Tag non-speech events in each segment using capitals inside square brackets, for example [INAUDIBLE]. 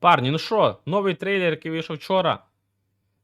Парні, ну що, новий трейлер, який вийшов вчора.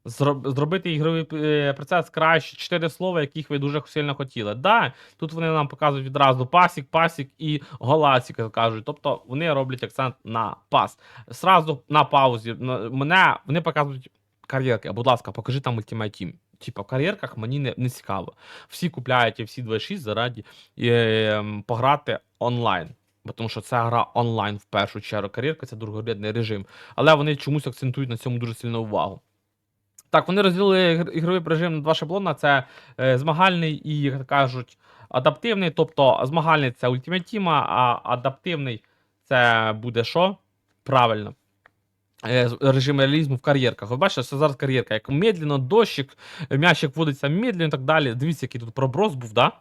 Зробити ігровий е, процес краще. Чотири слова, яких ви дуже сильно хотіли. Да, тут вони нам показують відразу пасік, пасік і голасік, кажуть. Тобто вони роблять акцент на пас. Сразу на паузі. Мене вони показують кар'єрки. Будь ласка, покажи там Ultimate Team. Типа в кар'єрках мені не, не цікаво. Всі купляють всі 26 заради е, пограти онлайн. Бо Тому що це гра онлайн в першу чергу. Кар'єрка це другорядний режим. Але вони чомусь акцентують на цьому дуже сильно увагу. Так, вони розділили ігровий режим на два шаблони: це е, змагальний і, як кажуть, адаптивний. Тобто змагальний це Ultimate Team, а адаптивний це буде що? Правильно. Е, Режим реалізму в кар'єрках. Ви бачите, це зараз кар'єрка. Як медленно, дощик, м'ячик вводиться медленно і так далі. Дивіться, який тут проброс був, да?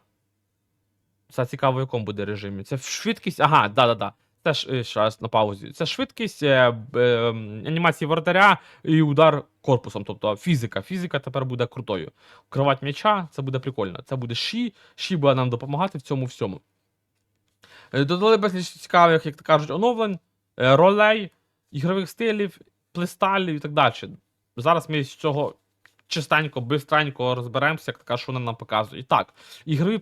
Це цікаво, в якому буде режимі. Це швидкість. Ага, да-да-да. Це ж е, раз на паузі. Це швидкість е, е, анімації воротаря і удар корпусом. Тобто фізика. Фізика тепер буде крутою. Кривати м'яча, це буде прикольно. Це буде ші. Ші буде нам допомагати в цьому всьому. Е, Додали безліч цікавих, як то кажуть, оновлень, е, ролей, ігрових стилів, плейстайлів і так далі. Зараз ми з цього чистенько, бистренько розберемося, як така, що вона нам показує. І так, ігрові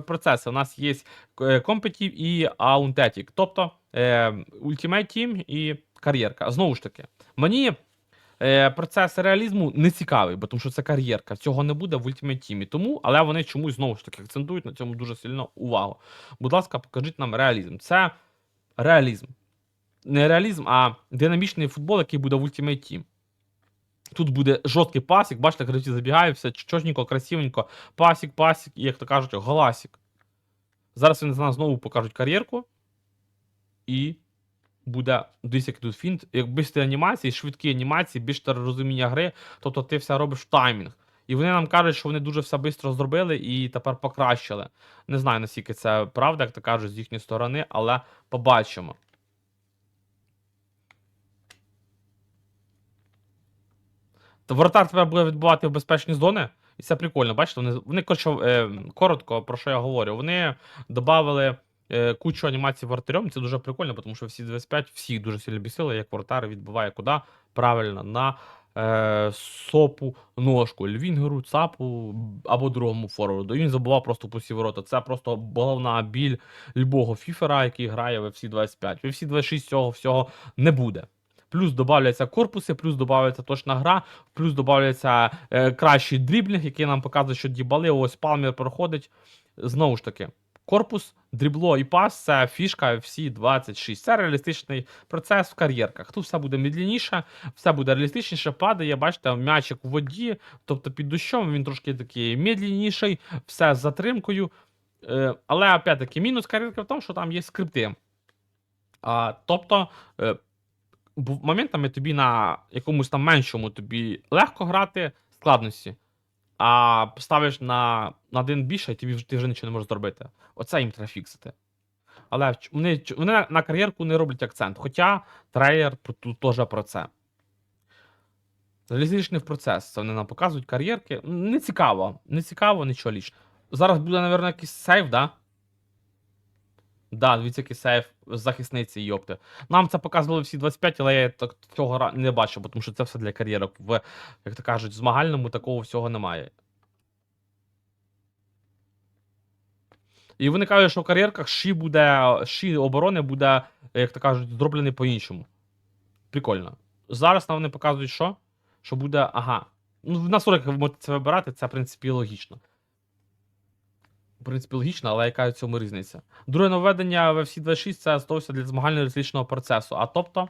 процеси. У нас є Competitive і Auntetic, тобто е, Ultimate Team і кар'єрка. Знову ж таки, мені е, процес реалізму не цікавий, бо тому що це кар'єрка. Цього не буде в Ultimate Team. Тому, але вони чомусь знову ж таки акцентують на цьому дуже сильно увагу. Будь ласка, покажіть нам реалізм. Це реалізм. Не реалізм, а динамічний футбол, який буде в Ultimate Team. Тут буде жорсткий пасік, бачите, гравці забігають, все чотненько, красивенько. Пасік, пасік, і як то кажуть, голасік. Зараз вони знову покажуть кар'єрку. І буде дивіться, який тут фінт. Як бистрі анімації, швидкі анімації, більш розуміння гри, тобто ти все робиш в таймінг. І вони нам кажуть, що вони дуже все швидко зробили і тепер покращили. Не знаю, наскільки це правда, як то кажуть, з їхньої сторони, але побачимо. Воротар тепер буде відбувати в безпечні зони. І це прикольно, бачите, вони, вони коротше, е, коротко про що я говорю. Вони додали е, кучу анімацій воротарем. Це дуже прикольно, тому що всі 25 всіх дуже сильно бісили, як воротар відбиває куди правильно на е, сопу ножку, львінгеру, цапу або другому форварду. І він забував просто пусті ворота. Це просто головна біль любого фіфера, який грає в FC 25. В FC 26 цього всього не буде. Плюс додаються корпуси, плюс додається точна гра, плюс додається е, кращий дріблінг, який нам показує, що дібали. Ось Палмір проходить. Знову ж таки, корпус, дрібло і пас це фішка FC 26. Це реалістичний процес в кар'єрках. Тут все буде медленніше, все буде реалістичніше, падає. Бачите, м'ячик у воді, тобто під дощом він трошки такий медленніший, все з затримкою. Е, але опять-таки, мінус кар'єрки в тому, що там є скрипти. А, тобто. Моментами тобі на якомусь там меншому тобі легко грати складності, а ставиш на, на один більше, і тобі вже- ти вже нічого не можеш зробити. Оце їм треба фіксити. Але вони, вони на- кар'єрку не роблять акцент. Хоча трейлер тут теж про це. Реалістичний процес. Це вони нам показують кар'єрки. Не цікаво. Не цікаво, нічого ліч. Зараз буде, мабуть, якийсь сейф, да? Да, дивіться, який сейф з захисниці йопти. Нам це показували всі 25, але я так цього не бачу, тому що це все для кар'єрок. В, як то кажуть, змагальному такого всього немає. І вони кажуть, що в кар'єрках ші буде, ші оборони буде, як то кажуть, зроблений по-іншому. Прикольно. Зараз нам вони показують, що? Що буде, ага. Ну, в нас ви можете це вибирати, це, в принципі, логічно. В принципі, логічно, але яка в цьому різниця? Друге нововведення в FC 26 це стосується для змагального розлічного процесу. А тобто,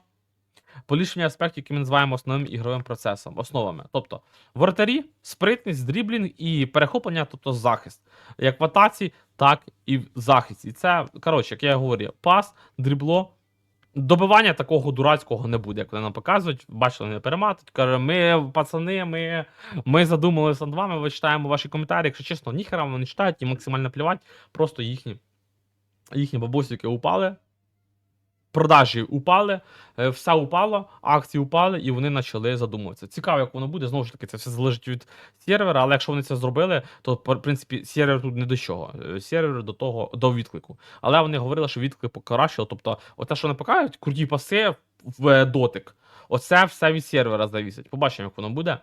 поліпшення аспектів, які ми називаємо основним ігровим процесом, основами. Тобто, воротарі, спритність, дріблінг і перехоплення, тобто захист. Як в атаці, так і в захисті. І це, коротше, як я говорю, пас, дрібло. Добивання такого дурацького не буде, як вони нам показують. Бачили, не перематують. Каже, ми, пацани, ми, ми задумалися над вами, ви читаємо ваші коментарі. Якщо чесно, ніхера вони читають, і максимально плівать. Просто їхні, їхні бабусики упали. Продажі упали, е, все упало, акції упали, і вони почали задумуватися. Цікаво, як воно буде. Знову ж таки, це все залежить від сервера, але якщо вони це зробили, то в принципі сервер тут не до чого. Е, Сервер до того до відклику. Але вони говорили, що відклик покращило. Тобто, оте, що вони покажуть, круті паси, в е, дотик. Оце все від сервера завісить. Побачимо, як воно буде.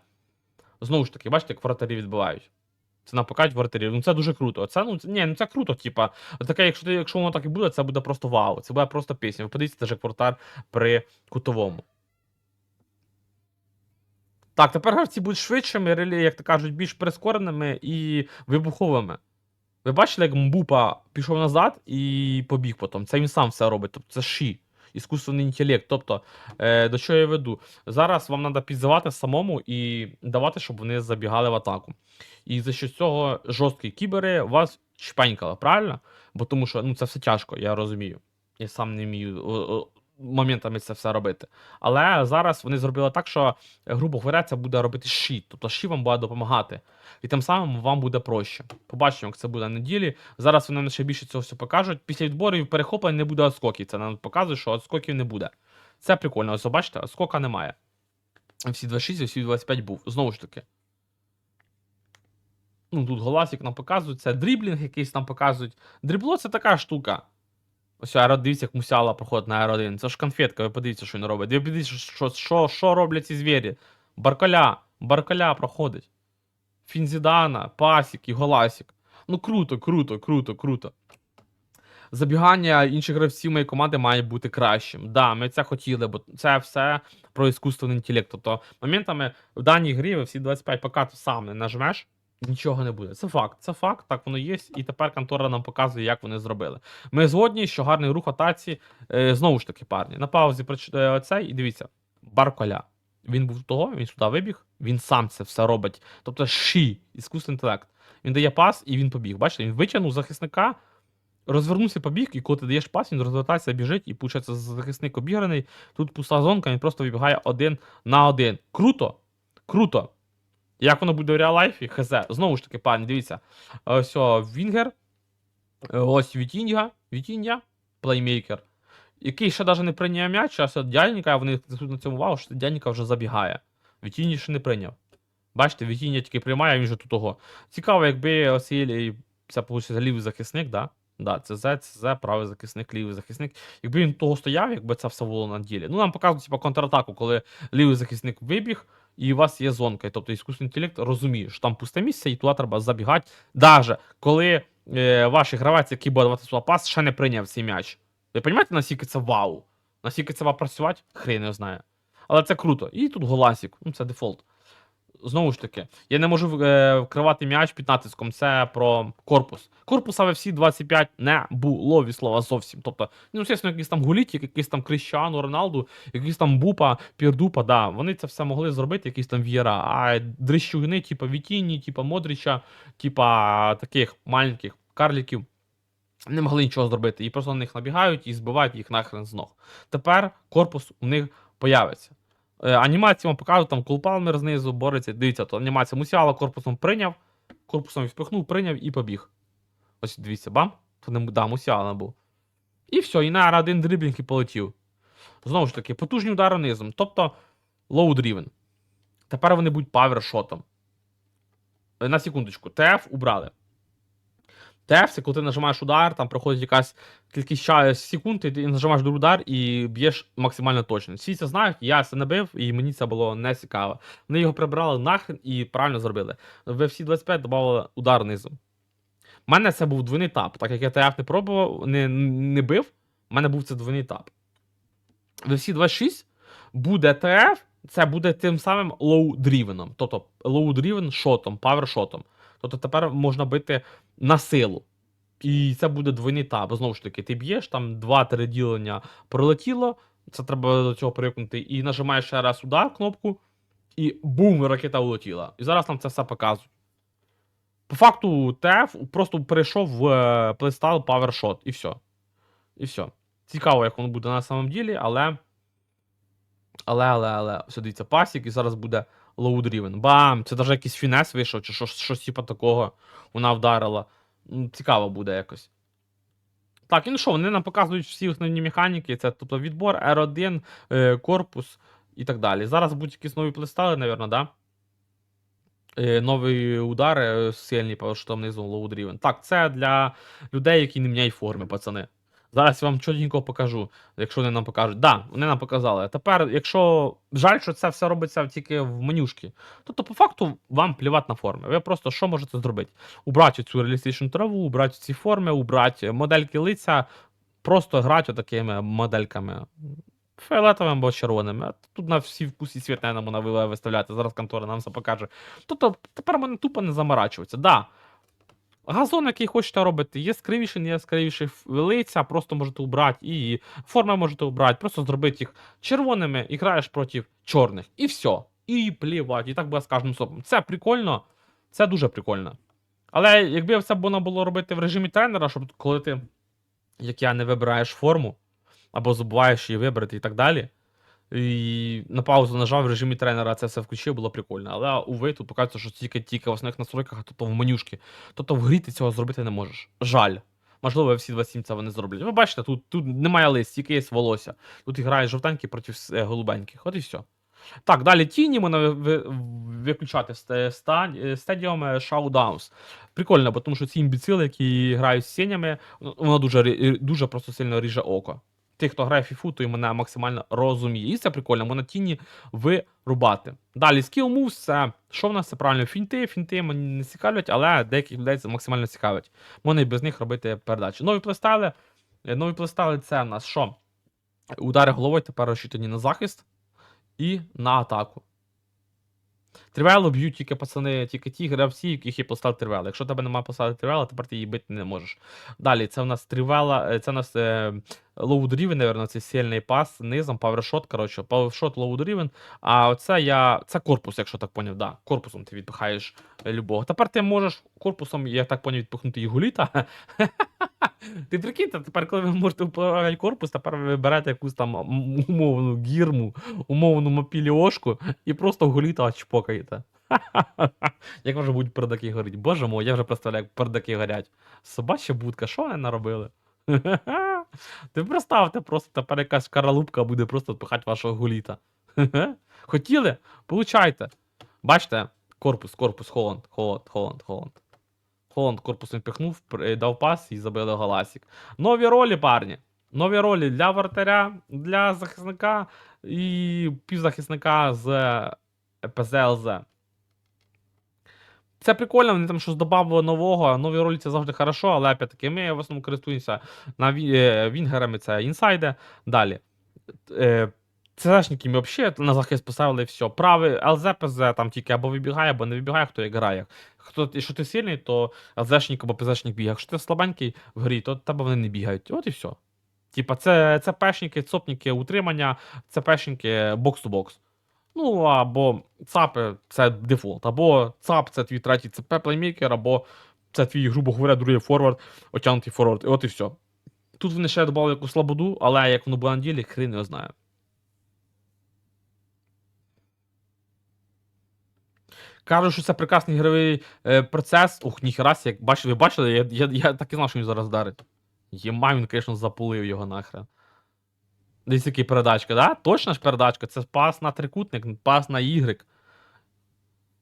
Знову ж таки, бачите, як вратарі відбивають. Це нам покажуть вратарів. Ну це дуже круто. Це, ну, це, ні, ну це круто, типа. Таке, якщо, ти- якщо воно так і буде, це буде просто вау. Це буде просто пісня. Ви подивіться, це ж як при кутовому. Так, тепер гравці будуть швидшими, як то кажуть, більш прискореними і вибуховими. Ви бачили, як Мбупа пішов назад і побіг потім. Це він сам все робить. Тобто це ші. Іскусственний інтелект. Тобто, е, до чого я веду? Зараз вам треба підзивати самому і давати, щоб вони забігали в атаку. І за що цього жорсткі кібери вас чпенькали, правильно? Бо тому що ну, це все тяжко, я розумію. Я сам не вмію моментами це все робити. Але зараз вони зробили так, що, грубо говоря, це буде робити щит. Тобто щит вам буде допомагати. І тим самим вам буде проще. Побачимо, як це буде на ділі. Зараз вони ще більше цього все покажуть. Після відборів перехоплень не буде отскоків. Це нам показує, що отскоків не буде. Це прикольно. Ось бачите, отскока немає. Всі 26, всі 25 був. Знову ж таки. Ну, тут голасик нам показують, це дріблінг якийсь нам показують. Дрібло це така штука. Ось аеро, дивіться, як мусяла проходить на аеро 1. Це ж конфетка, ви подивіться, що він робить. Ви подивіться, що, що, що роблять ці звірі. Баркаля, баркаля проходить. Фінзідана, пасік і голасік. Ну круто, круто, круто, круто. Забігання інших гравців моєї команди має бути кращим. Да, ми це хотіли, бо це все про іскусственний інтелект. Тобто, моментами в даній грі ви всі 25 поки ти сам не нажмеш, нічого не буде. Це факт, це факт, так воно є, і тепер контора нам показує, як вони зробили. Ми згодні, що гарний рух атаці. Е, знову ж таки, парні. На паузі прочитаю оцей і дивіться, Барколя. Він був того, він сюди вибіг, він сам це все робить. Тобто ші, іскусний інтелект. Він дає пас і він побіг. Бачите, він витягнув захисника, розвернувся, побіг, і коли ти даєш пас, він розвертається, біжить, і виходить, захисник обіграний. Тут пуста зонка, він просто вибігає один на один. Круто! Круто! Як воно буде в реал-лайфі? Хз. Знову ж таки, пані, дивіться. Ось Вінгер. Е, Ось Вітінья. Вітінья, плеймейкер. Який ще навіть не прийняв м'яч, а от вони тут на цьому увагу, що дядька вже забігає. Вітіння ще не прийняв. Бачите, Вітіння тільки приймає, а він же тут того. Цікаво, якби ось це виходить лівий захисник, да? Да, це З, це З, правий захисник, лівий захисник. Якби він того стояв, якби це все було на ділі. Ну, нам показують типу, контратаку, коли лівий захисник вибіг, і у вас є зонка. Тобто іскусний інтелект розуміє, що там пусте місце, і туди треба забігати. Даже коли е, ваш гравець, який буде давати сюди пас, ще не прийняв цей м'яч. Ви розумієте, наскільки це вау? Наскільки це вам працювати? Хрен не знає. Але це круто. І тут голасік, ну це дефолт. Знову ж таки, я не можу е, вкривати м'яч під натиском. Це про корпус. Корпуса в всі 25 не було від слова зовсім. Тобто, ну, звісно, якийсь там Гулітік, якийсь там Кріщану, Роналду, якийсь там Бупа, Пірдупа, да, вони це все могли зробити, якісь там Вієра. А дрищугни, типа Вітіні, типа Модріча, типа таких маленьких карліків. Не могли нічого зробити. І просто на них набігають і збивають їх нахрен з ног. Тепер корпус у них появиться. Е, анімацію вам покажуть, там Кулпалмер знизу бореться. Дивіться, то анімація Мусіала корпусом прийняв, корпусом відпихнув, прийняв і побіг. Ось дивіться, бам. То не да, Мусіала був. І все, і на один дриблінг і полетів. Знову ж таки, потужні удари низом. Тобто driven. Тепер вони будуть павершотом. Е, На секундочку, ТФ убрали. Це коли ти нажимаєш удар, там проходить якась кількість секунд, і ти нажимаєш другий удар і б'єш максимально точно. Всі це знають, я це не бив, і мені це було не цікаво. Вони його прибрали нахрен і правильно зробили. В FC 25 додали удар низом. У мене це був двойний тап, так як я ТФ не пробував, не, не бив, у мене був це двойний тап. В FC 26 буде ТФ, це буде тим самим low-driven, тобто low-driven шотом, power-шотом. Тобто тепер можна бити на силу. І це буде двойний таб. Знову ж таки, ти б'єш, там два-три ділення пролетіло. Це треба до цього привикнути. І нажимаєш ще раз удар, кнопку, і бум, ракета улетіла. І зараз нам це все показують. По факту, ТФ просто перейшов в е, плейстайл PowerShot, і все. І все. Цікаво, як воно буде на самом ділі, але. Але, але, але, все дивіться, пасік, і зараз буде driven. Бам! Це навіть якийсь фінес вийшов, чи щось, щось типу такого вона вдарила. Ну, Цікаво буде якось. Так, і ну що, вони нам показують всі основні механіки. Це тобто відбор, R1, е, корпус і так далі. Зараз будуть якісь нові плейстайли, напевно, да? Е, нові удари е, сильні, що там внизу driven. Так, це для людей, які не міняють форми, пацани. Зараз я вам чотенько покажу, якщо вони нам покажуть. Да, вони нам показали. Тепер, якщо жаль, що це все робиться тільки в менюшки, тобто по факту вам плівати на форми. Ви просто що можете зробити? Убрати цю реалістичну траву, убрати ці форми, убрати модельки лиця, просто грати такими модельками. Фіолетовими або червоними. Тут на всі вкусі світ, можна виставляти. Зараз контора нам все покаже. Тобто тепер мене тупо не заморачується. Да, Газон, який хочете робити, є скривіший, не є скривіший лиця, просто можете убрати, і форми можете убрати, просто зробити їх червоними і граєш проти чорних. І все. І плівати. І так буде з кожним сопом. Це прикольно, це дуже прикольно. Але якби це можна було робити в режимі тренера, щоб коли ти, як я, не вибираєш форму, або забуваєш її вибрати і так далі. І на паузу нажав в режимі тренера, це все включив, було прикольно. Але уви, тут показується, що тільки тільки в основних настройках, а тобто в менюшки. Тобто в грі ти цього зробити не можеш. Жаль. Можливо, всі 27 це вони зроблять. Ви бачите, тут, тут немає лист, тільки є волосся. Тут грає жовтенький проти е, голубеньких. От і все. Так, далі тіні можна ви- ви- виключати е, Stadium е, Showdowns. Прикольно, бо тому що ці імбіцили, які грають з сінями, воно дуже, дуже просто сильно ріже око. Тих, хто грає фіфу, той мене максимально розуміє. І це прикольно, можна тіні вирубати. Далі skill moves це що в нас це правильно? Фінти, фінти мене не цікавлять, але деяких людей це максимально цікавить. Можна і без них робити передачі. Нові плейстайли. Е, Нові плейстайли це в нас що? Удари головою тепер розчитані на захист і на атаку. Тривело б'ють тільки пацани, тільки ті гравці, яких є постав тривела. Якщо тебе немає поставити тривела, тепер ти її бити не можеш. Далі, це в нас тривела, е, це в нас е, driven, наверное, це сильний пас низом, повершот, коротше, low driven. А оце я. Це корпус, якщо так поняв, да. Корпусом ти відпихаєш любого. Тепер ти можеш корпусом, я так поняв, відпихнути і гуліта. [LAUGHS] Ти прикиньте, тепер, коли ви можете управляти корпус, тепер ви берете якусь там умовну гірму, умовну мопіліошку і просто гуліта чпокаєте. [LAUGHS] Як може будуть пердаки горіти? Боже мой, я вже представляю, як пердаки горять. Собача будка, що вони наробили? [LAUGHS] Ти представте, просто тепер якась каралупка буде просто пихати вашого гуліта. [LAUGHS] Хотіли? Получайте. Бачите? Корпус, корпус, Холланд, Холланд, Холланд, Холланд. Холланд корпусом піхнув, дав пас і забили голасик. Нові ролі, парні. Нові ролі для вратаря, для захисника і півзахисника з е, ПЗЛЗ. Це прикольно, вони там щось додали нового. Нові ролі це завжди хорошо, але опять-таки ми в основному користуємося на е, вінгерами, це інсайди. Далі. Е, ЦЗшники ми взагалі на захист поставили все. Правий ЛЗ, ПЗ там тільки або вибігає, або не вибігає, хто як грає. Хто, якщо ти сильний, то ЛЗшник або ПЗшник бігає. Якщо ти слабенький в грі, то тебе вони не бігають. От і все. Типа, це, це пешники, цопніки утримання, це пешники бокс-то-бокс. Ну, або ЦАПи це дефолт, або ЦАП це твій третій ЦП плеймейкер, або це твій, грубо говоря, другий форвард, отягнутий форвард. І от і все. Тут вони ще додали якусь слободу, але як воно буде на ділі, хрін його знає. Кажуть, що це прекрасний ігровий е, процес. Ух, ніхера, як бачили, ви бачили, я, я, я так і знав, що він зараз дарить. Єма, він, звісно, запулив його нахрен. Десь який передачка, да? Точно ж передачка, це пас на трикутник, пас на Y.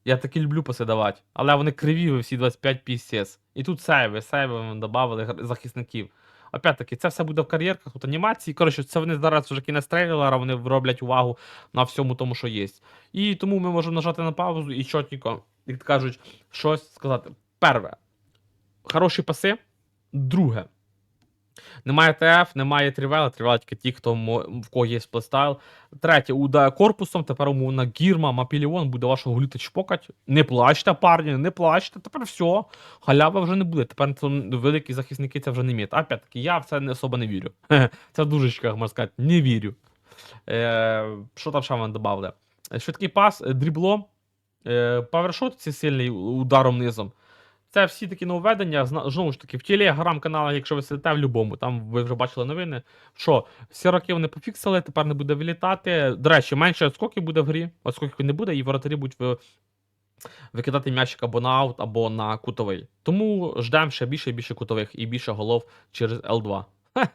Я таки люблю паси давати. Але вони криві всі 25 PCS. І тут сейви, сейви вони додали захисників. Опять-таки, це все буде в кар'єрках, тут анімації. Коротше, це вони зараз вже кінець трейлера, вони роблять увагу на всьому тому, що є. І тому ми можемо нажати на паузу і чотненько, як кажуть, щось сказати. Перше. Хороші паси. Друге. Немає ТФ, немає трівела, трівела тільки ті, хто в кого є сплестайл. Третє, уда корпусом, тепер умовно гірма, мапіліон буде вашого гуліта чпокать. Не плачте, парні, не плачте, тепер все. Халява вже не буде. Тепер це великі захисники це вже не міють. Опять-таки, я в це не особо не вірю. [LAUGHS] Це в дужечках, можна сказати, не вірю. Е, що там ще вам додали? Швидкий пас, е, дрібло, е, павершот це сильний ударом низом. Це всі такі нововведення. Знову ж таки, в телеграм-каналах, якщо ви сидите в будь-якому, там ви вже бачили новини. Що всі роки вони пофіксили, тепер не буде вилітати. До речі, менше отскоків буде в грі, отскоків не буде, і воротарі будуть ви- викидати м'ячик або на аут, або на кутовий. Тому ждемо ще більше і більше кутових і більше голов через L2. Хе.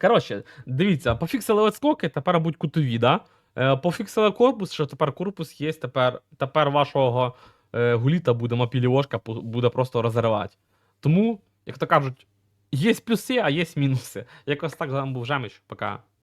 Коротше, дивіться, пофіксили отскоки, тепер будуть кутові, да? Е, Пофіксили корпус, що тепер корпус є, тепер, тепер вашого гуліта буде мапіліошка, буде просто розривати. Тому, як то кажуть, Є плюси, а є мінуси. Якось так був Жемич. Пока.